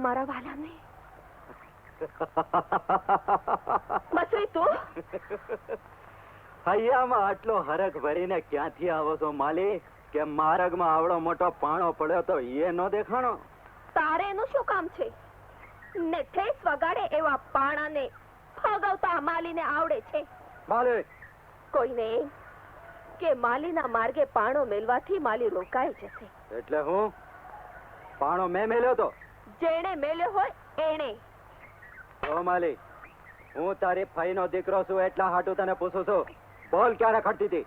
મારા વાલાને મસરી તું હૈયામાં આટલો હરખ ભરીને ક્યાંથી આવો છો માલી કે માર્ગમાં આવડો મોટો પાણો પડ્યો તો એ નો દેખાણો તારે એનું શું કામ છે ને ઠેસ વગાડે એવા પાણાને ફગવતા માલીને આવડે છે માલી કોઈને કે માલીના માર્ગે પાણો મેલવાથી માલી રોકાઈ જશે એટલે હું પાણો મેં મેલ્યો તો જેણે મેલ્યો હોય એણે. ઓ માલી હું તારી ફઈનો દીકરો છું એટલા હાટું તને પૂછું છું. બોલ ક્યારે ખટતી હતી?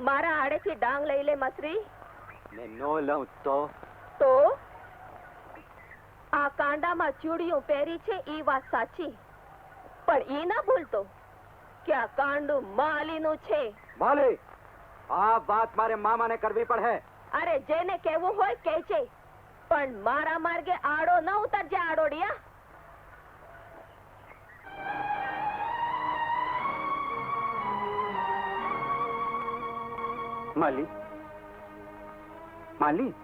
મારા આડેથી ડાંગ લઈ લે મસરી. ને નો લઉં તો? તો? આ કાંડામાં ચૂડીઓ પહેરી છે એ વાત સાચી. પણ એ ના ભૂલતો કે આ કાંડું માલીનું છે. માલી આ વાત મારે મામાને કરવી પડે. અરે જેને કહેવું હોય કહેજે. પણ મારા માર્ગે આડો ન ઉતરજે, આડોડિયા. માલી. માલી.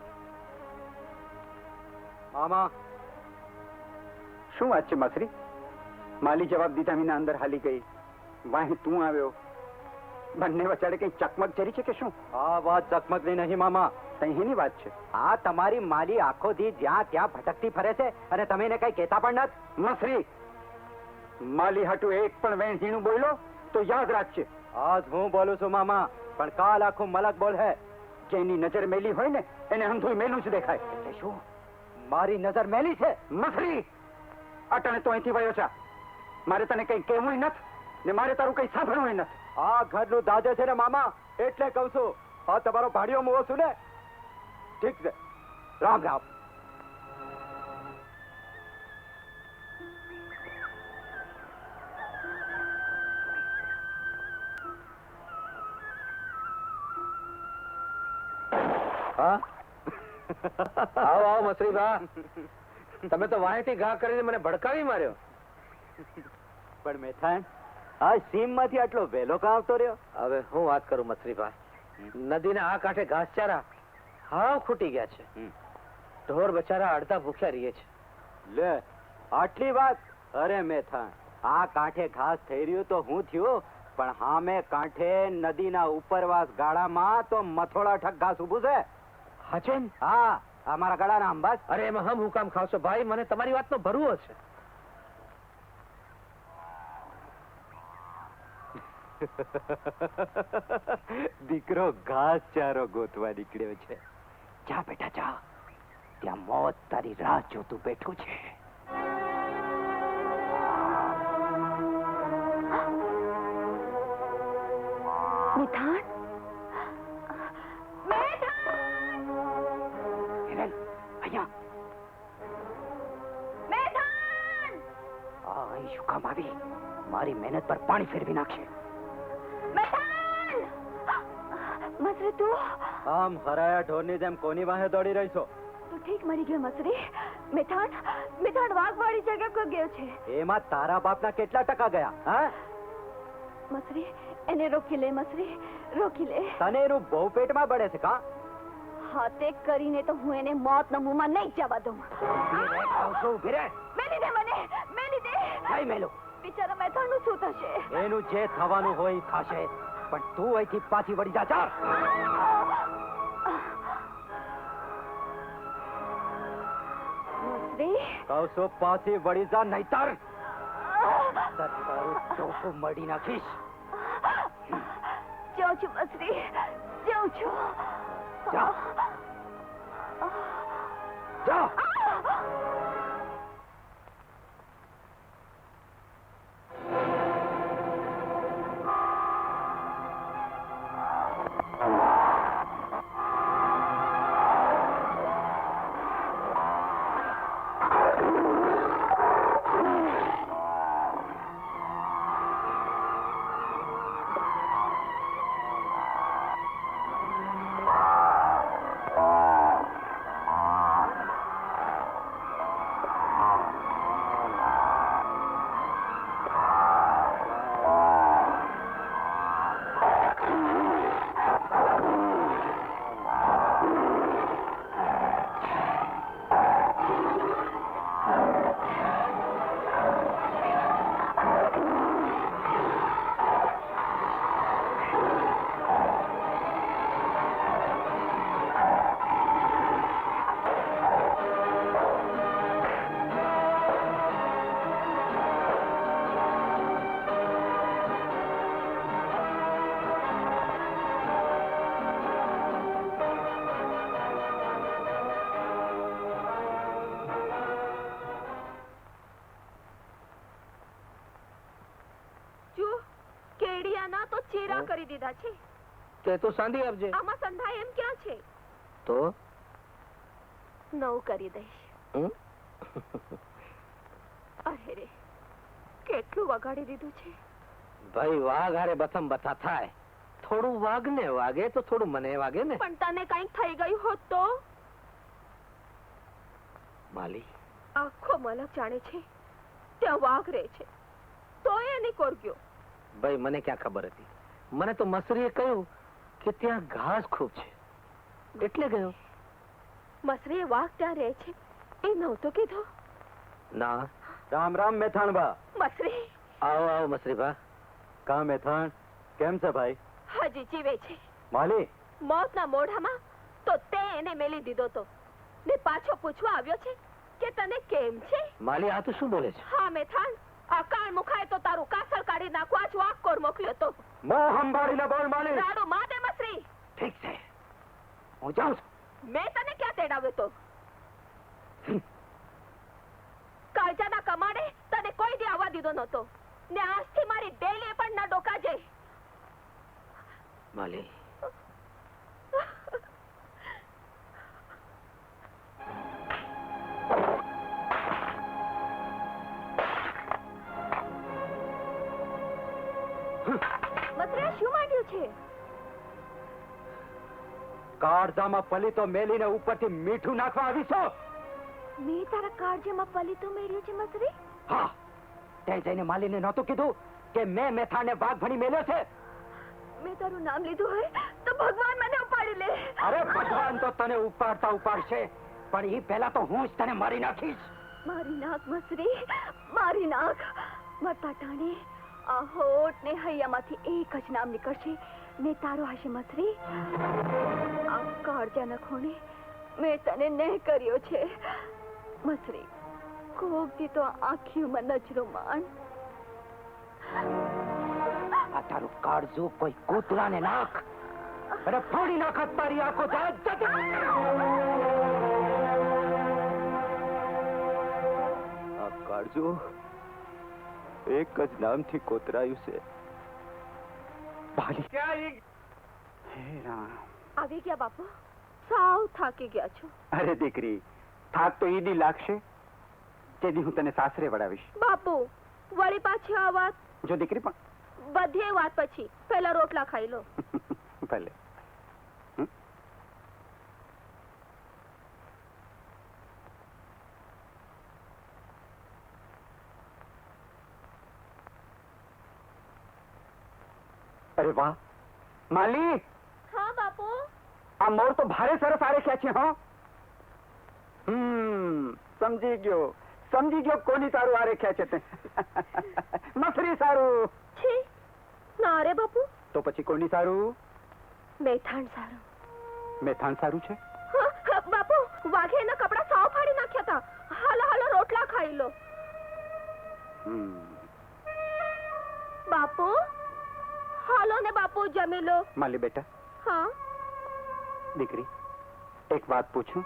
મામા. શું વાત છે, માસરી? માલી જવાબ દીધા વિના અંદર હાલી ગઈ. વાહી તું આવ્યો. બંને વચાડે કઈ ચકમક જરી છે કે શું? આ વાત ચકમકની નહીં મામા. તહીની વાત છે. આ તમારી માલી આખો દી જ્યાં ત્યાં ભટકતી ફરે છે અને તમે એને કઈ કહેતા પણ નથી? મસરી માલી હાટુ એક પણ વેણ ઝીણું બોલ્યો તો યાદ રાખજે. આજ હું બોલું છું મામા પણ કાલ આખું મલક બોલ હે. જેની નજર મેલી હોય ને એને અંધું મેલું જ દેખાય. એટલે શું? મારી નજર મેલી છે? મસરી અટણે તો અહીંથી વયો છે મારે તને કઈ કહેવું નથી ને મારે તારું કઈ સાંભળવું નથી. આ ઘરનું દાદે છે ને મામા એટલે કહું છું આ તમારો ભાડિયો મોવો છું ને? ઠીક છે. રામ રામ. હા? આવો આવો મસરીભા. તમે તો વાંયથી ઘા કરીને મને ભડકાવી માર્યો. પણ મેથાણ આ સીમમાંથી આટલો વહેલો કાં આવતો રહ્યો? હવે હું વાત કરું મસરીભા નદીના આ કાંઠે ઘાસચારા હાવ ખૂટી ગયા છે. ઢોર બચારા અડધા ભૂખ્યા રહીએ છે. લે આટલી વાત? અરે મેથાણ આ કાંઠે ઘાસ થઈ રહ્યું તો હું થયું પણ હામે કાંઠે નદીના ઉપરવાસ ગાળામાં તો મથોડા ઠક ઘાસ ઉભું છે. હાચેન હા અમારા ગાળાના અંબાસ. અરે એમાં હમ હુકામ ખાવશો. ભાઈ મને તમારી વાતનો ભરવો છે. દીકરો ઘાસ ચારો ગોતવા નીકળ્યો છે. જા બેટા જા. ત્યાં મોત તારી રાહ જોતું બેઠું છે. નિધાન મેધાન અહીંયા. મેધાન આ અહીં શું કામ આવી? મારી મહેનત પર પાણી ફેરવી નાખશે. મસરી તું? આમ હરાયા ઢોરની જેમ કોની વાહે દોડી રહી છો તું ઠીક મરી ગયો મસરી મિથાણ મિથાણ વાઘવાળી જગ્યા પર ગયો છે? એમાં તારા બાપના કેટલા ટકા ગયા હા? મસરી એને રોકી લે મસરી રોકી લે. તને એનું બહુ પેટમાં બળે છે કા? હાથે કરીને તો હું એને મોતના મુમાં નહીં જવા દઉં. મેલી દે મને મેલી દે. નહીં મેલો. બિચારા મેથાણનું શું થશે? એનું જે થવાનું હોય થશે. પણ તું અહીંથી પાછી વળી જા જા કહું છું પાછી વળી જા નહીતર. તારું ચોખ્ખું મળી નાખીશ. જાઉં છું મસરી જાઉં છું. જા. જા. કરી દીધા છે. તે તો સાંધી આપજે. આમાં સંધાય એમ ક્યાં છે? તો? નવ કરી દઈશ. અરે રે કેટલું વગાડી દીધું છે? ભાઈ વાઘ હારે બથમ બથા થાય. થોડું વાઘને વાગે તો થોડું મને વાગે ને. પણ તને કંઈક થઈ ગયું હોત તો? માલી. આખો મલક જાણે છે ત્યાં વાઘ રહે છે. તો એની કોરગ્યો ભાઈ મને ક્યાં ખબર હતી? મને તો મસરીએ કહ્યું કે ત્યાં ઘાસ ખૂબ છે. એટલે ગયો. મસરીએ વાઘ ત્યાં રહે છે. એ નહોતો કીધો. ના. રામ રામ મેથાણબા મસરી. આવો આવો મસરીભા કા મેથાણ? કેમ છે ભાઈ? હજી જીવે છે. માલી? મોતના મોઢામાં તો તે એને મેલી દીધો તો. ને પાછો પૂછવા આવ્યો છે કે તને કેમ છે? માલી આ તો શું બોલે છે? હા મેથાણ. આ કાળ મુખાય તો તારું કાસળ કાઢી નાખવા જ વાઘ કોર મોકલ્યો તો. મોં સંભાળીને બોલ માલી રાડો માં દે મસરી. ઠીક છે. હું જાઉં છું. મેં તને ક્યાં તેડાવ્યો તો? કાળજાના કમાડે તને કોઈ દી આવવા દીધો નહોતો. ને આજથી મારી ડેલી પણ ના ડોકાજે. માલી શું છે? કાળજામાં પલી મેલીને ઉપરથી મીઠું નાખવા આવી છો મેં તારા કાળજામાં પલીતું મેળ્યું છે મસરી? હા. તે જઈને માલીને નહોતું કીધું કે મેં મેથાને વાઘ ભણી મેલ્યો છે? મેં તારું નામ લીધું હોય તો ભગવાન મને ઉપાડી લે. અરે ભગવાન તો તને ઉપાડતા ઉપાડશે પણ એ પહેલા તો હું જ તને મારી નાખીશ. મારી નાખ મસરી. મારી નાખ. મરતા ટાણે હોઠ ને હૈયામાંથી એક જ નામ નીકળશે. ને તારો હશે મસરી. આ કાળજાના ખૂણે મેં તને નેહ કર્યો છે. મસરી કોક દી તો આંખીમાં નજરો માણ. આ તારું કાળજું કોઈ કૂતરાને નાખ. અરે ફોડી નાખત મારી આંખો કાળજું એક જ નામથી કોતરાયું છે. આવી? ગયા બાપુ? સાવ થાકી ગયા છો. અરે દીકરી થાક તો ઈદી લાગશે. તેથી હું તને સાસરે વડાવીશ બાપુ વળી પાછી આ વાત જો દીકરી પણ બધી વાત પછી. પહેલા રોટલા ખાઈ લો. ભલે. અરે વાહ માલી હા બાપુ આ મોર તો ભારે સરસ આરેખ્યા છે હો હમ સમજી ગયો સમજી ગયો કોની તારું આરે ક્યાં છે તે મસરી સારું છી ના રે બાપુ તો પછી કોની સારું મેથાણ સારું મેથાણ સારું છે બાપુ વાઘે એના કપડા સાવ ફાડી નાખ્યા હતા હાલો હાલો રોટલા ખાઈ લો હમ ને બાપુ જમી લો. માલી બેટા. હા. દીકરી એક વાત પૂછું?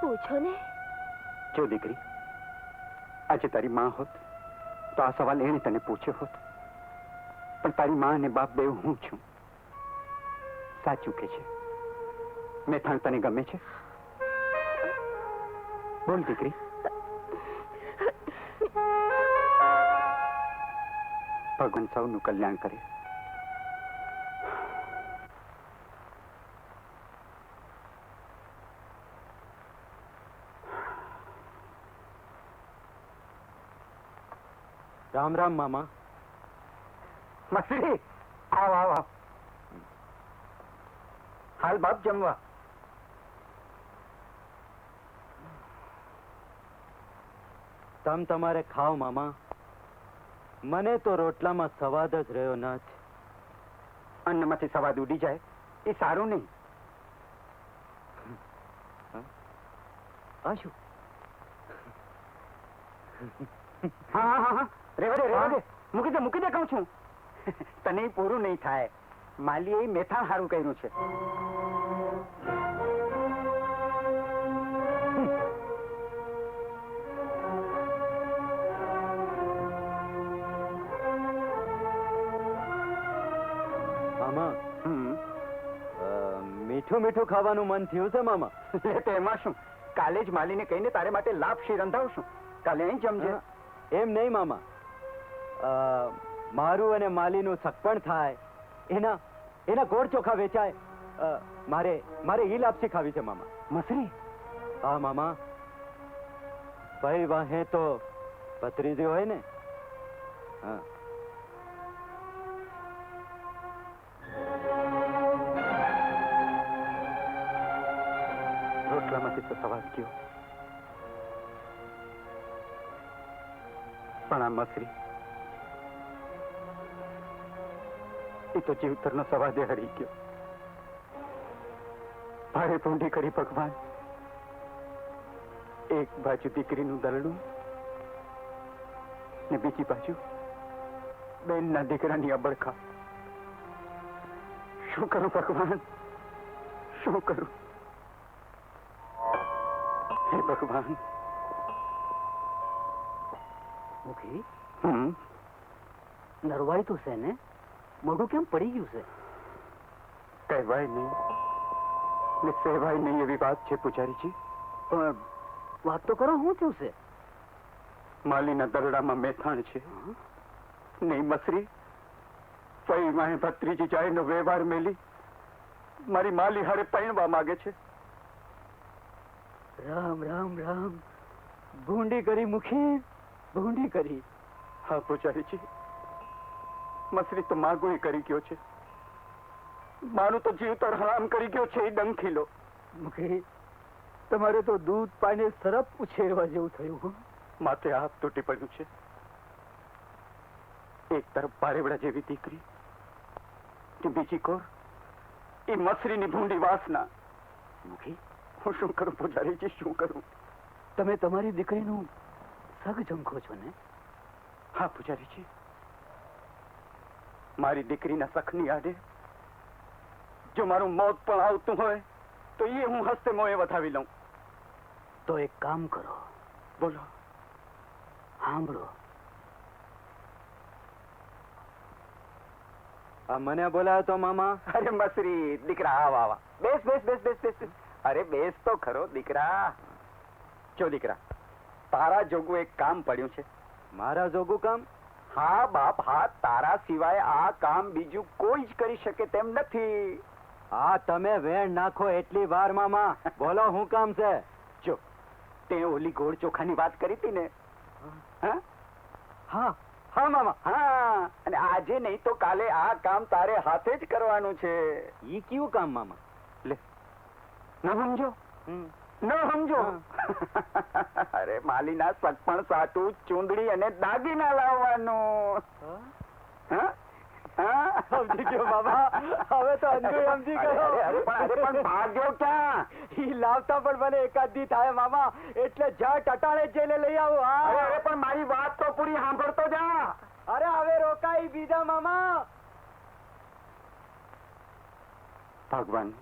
પૂછો ને. જો દીકરી આજે તારી માં હોત તો આ સવાલ એને તને પૂછ્યો હોત. પણ તારી માં અને બાપ બેવ હું છું? સાચું કે છે? મેથાણ તને ગમે છે? બોલ દીકરી. ભગવાન સૌનું કલ્યાણ કરે. રામ રામ મામા. મસરી આવ આવ. આવ હાલ બાપ જમવા. તમ તમારે ખાવ મામા. મને તો રોટલામાં સવાદ જ રહ્યો નથી અન્નમાંથી સવાદ ઉડી જાય એ સારું નહીં. આ શું? હા હા હા હા. રેવા દે રેવા દે મૂકી દે મૂકી દે કહું છું. તને પૂરું નહીં થાય. માલીએ મેથાણ હારું કર્યું છે. મીઠું મીઠું ખાવાનું મન થયું છે મામા. તો એમાં શું? કાલે જ માલીને કહીને તારે માટે લાપસી રંધાવશું કાલે અહીં જમજે. એમ નહીં મામા. મારું અને માલીનું સગપણ થાય એના એના ગોળ ચોખા વેચાય. મારે મારે ઈ લાપસી ખાવી છે મામા. મસરી? હા મામા. ભાઈ વાહે તો ભત્રીજી હોય ને. હા. રોટલામાંથી તો સવાલ કયો પણ આ મસરી એ તો જીવતરનો સવાદે હરી ગયો. ભારે ભૂંડી કરી ભગવાન. એક બાજુ દીકરીનું દલડું ને બીજી બાજુ બેનના દીકરાની અબડખા શું કરું ભગવાન? શું કરું? હે ભગવાન. મુખી? હમ. નરવાઈ તો છે ને મોઢું કેમ પડી ગયું છે કહેવાય નહીં ને સહેવાય નહીં એવી વાત છે પૂજારીજી પણ વાત તો કરો શું થયું છે માલીના દરડામાં મેથાણ છે નહીં મસરી ફઈ માહે ભત્રીજી જાયનો વ્યવહાર મેલી મારી માલી હારે પૈણવા માગે છે રામ રામ રામ ભૂંડી કરી મુખી ભૂંડી કરી હા પૂજારીજી મસરી તો માગુએ કરી ગયો છે. મારું તો જીવતર હરામ કરી ગયો છે એ ડંખીલો. મુખી તમારે તો દૂધ પાણી સરપ ઉછેરવા જેવું થયું માથે હાથ તૂટી પડ્યું છે. એક તરફ પારેવડા જેવી દીકરી કે બીજી કોર એ મસરીની ભૂંડી વાસના. મુખી હું શું કરું પૂજારીજી શું કરું? તમે તમારી દીકરીનું સગ જંખો છો ને? હા પૂજારીજી. મારી દીકરીના સખની આડે. જો મારું મોત પણ આવતું હોય તો એ હું હસ્તે મોએ વધાવી લઉં. તો એક કામ કરો. બોલો. સાંભળો. મને બોલાયો તો મામા. અરે મસરી દીકરા આવ આવા. બેસ બેસ બેસ બેસ બેસ. અરે બેસ તો ખરો દીકરા. જો દીકરા તારા જોગું એક કામ પડ્યું છે. મારા જોગું કામ? હા બાપ હા તારા સિવાય આ કામ બીજું કોઈ જ કરી શકે તેમ નથી. આ તમે વેણ નાખો એટલી વાર મામા. બોલો હું કામ છે? જો તે ઓલી ગોળ ચોખાની વાત કરી હતી ને? હા? હા. હા મામા હા. અને આજે નહીં તો કાલે આ કામ તારે હાથે જ કરવાનું છે. ઈ કયું કામ મામા? લે ના સમજો? હમ. ન સમજો. અરે માલીના સગપણ સાટું ચૂંદડી અને દાગીના લાવવાનું. હા? હા? સમજી ગયો બાબા. હવે તો અંધુય સમજી ગયો. અરે, અરે, પણ ભાગ્યો ક્યાં? ઈ લાવતા પણ મને એકાદ દી થાય મામા. એટલે જ જઈને લઈ આવું હા. અરે પણ મારી વાત તો પૂરી સાંભળતો જા. અરે હવે રોકાઈ બીજા મામા. ભગવાન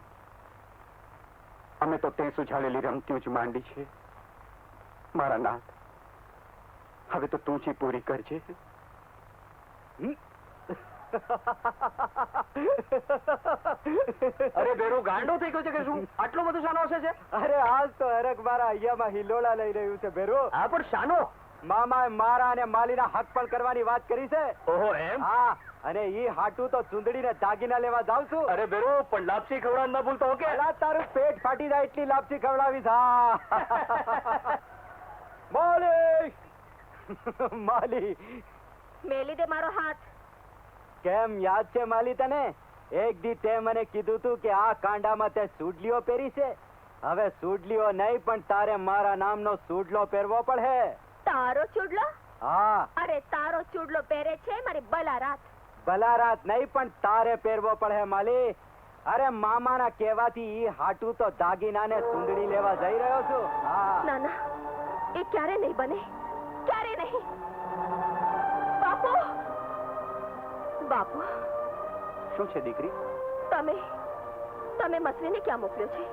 અમે તો તે સુઝાડેલી રમતીઓ જ માંડી છે મારા નાથ હવે તો તું જ પૂરી કરજે. અરે બેરું ગાંડો થઈ ગયો છે કે શું? આટલો બધો શાનો હશે છે? અરે આજ તો હરક મારા અહીંયામાં હિલોળા લઈ રહ્યું છે બેરો. હા પણ શાનો મામાએ મારા અને માલીના હક પણ કરવાની વાત કરી છે? ઓહો એમ? હા અને ઈ હાટું તો ચુંદડીને દાગીના લેવા જાવ છું. અરે બેરો પણ લાપસી ખવડાવ ના ભૂલતો ઓકે? અલા, તારું પેટ ફાટી જાય એટલી લાપસી ખવડાવી હા. માલી માલી. મેલી દે મારો હાથ. કેમ યાદ છે માલી તને? એક દી તે મને કીધું તું કે આ કાંડામાં તે સુડલીઓ પહેરી છે. હવે સુડલીઓ નહીં પણ તારે મારા નામનો સુડલો પહેરવો પડે. તારો ચૂડલો? હા. અરે તારો ચૂડલો પહેરે છે મારી બલારાત. બલારાત નહીં પણ તારે પહેરવો પડે માલી. અરે મામાના કહેવાથી ઈ હાટું તો દાગીનાને સુંદડી લેવા જઈ રહ્યો છું. હા. ના ના એ ક્યારે નહીં બને? ક્યારે નહીં? બાપુ! બાપુ! શું છે દીકરી? તમે તમે મસરીને ક્યાં મોકલ્યો છે?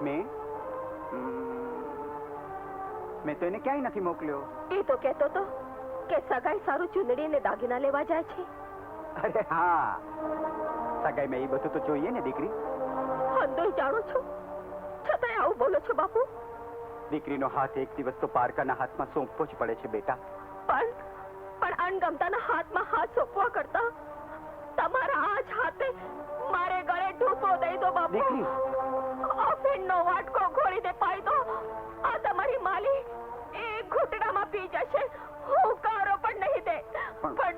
મેં? મેં તો એને ક્યાંય નથી મોકલ્યો. એ તો કહેતો તો કે સગાઈ સારું ચૂંદડી ને દાગીના લેવા જાય છે. અરે હા. સગાઈ મેં એ બધું તો જોઈએ ને દીકરી. બધું જાણો છો. છતાંય આવું બોલો છો બાપુ. દીકરીનો હાથ એક દિવસ તો પારકાના હાથમાં સોંપવો જ પડે છે બેટા. પણ પણ અણગમતાના હાથમાં હાથ સોંપવા કરતા તમારા આ જ હાથે મારે ગળે ઢૂસો દઈ દો બાપુ. દીકરી. અફીણનો વાટકો ઘોળી દે. પાઈ દો પી જશે. હુંકારો પણ નહીં દે. પણ